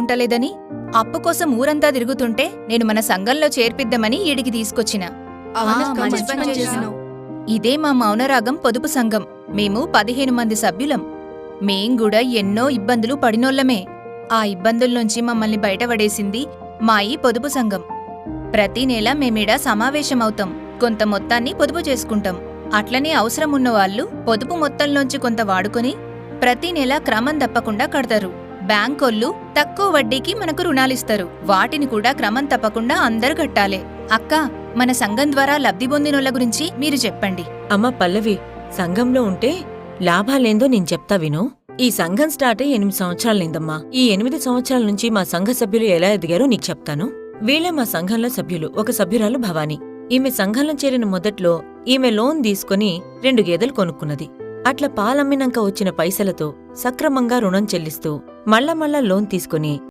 ఉంటలేదని అప్పు కోసం ఊరంతా తిరుగుతుంటే నేను మన సంఘంలో చేర్పిద్దామని ఈడికి తీసుకొచ్చిన. ఇదే మా మౌనరాగం పొదుపు సంఘం. మేము పదిహేను మంది సభ్యులం. మేం కూడా ఎన్నో ఇబ్బందులు పడినోళ్ళమే. ఆ ఇబ్బందుల నుంచి మమ్మల్ని బయటపడేసింది మా ఈ పొదుపు సంఘం. ప్రతి నెల మేమిడ సమావేశమవుతాం. కొంత మొత్తాన్ని పొదుపు చేసుకుంటాం. అట్లనే అవసరం ఉన్నవాళ్ళు పొదుపు మొత్తంలోంచి కొంత వాడుకొని ప్రతి నెల క్రమం తప్పకుండా కడతారు. బ్యాంకోళ్ళు తక్కువ వడ్డీకి మనకు రుణాలిస్తారు. వాటిని కూడా క్రమం తప్పకుండా అందరు కట్టాలే. అక్క మన సంఘం ద్వారా లబ్ధి పొందినోళ్ళ గురించి మీరు చెప్పండి. అమ్మ పల్లవి సంఘంలో ఉంటే లాభాలేందో నేను చెప్తా విను. ఈ సంఘం స్టార్ట్ అయ్యి ఎనిమిది సంవత్సరాలైందమ్మా. ఈ ఎనిమిది సంవత్సరాల నుంచి మా సంఘ సభ్యులు ఎలా ఎదిగారో నీకు చెప్తాను. వీళ్ళే మా సంఘంలో సభ్యులు ఒక సభ్యురాలు భవాని. ఈమె సంఘంలో చేరిన మొదట్లో ఈమె లోన్ తీసుకుని రెండు గేదెలు కొనుక్కున్నది. అట్లా పాలమ్మినాక వచ్చిన పైసలతో సక్రమంగా రుణం చెల్లిస్తూ మళ్ళా మళ్ళా లోన్ తీసుకుని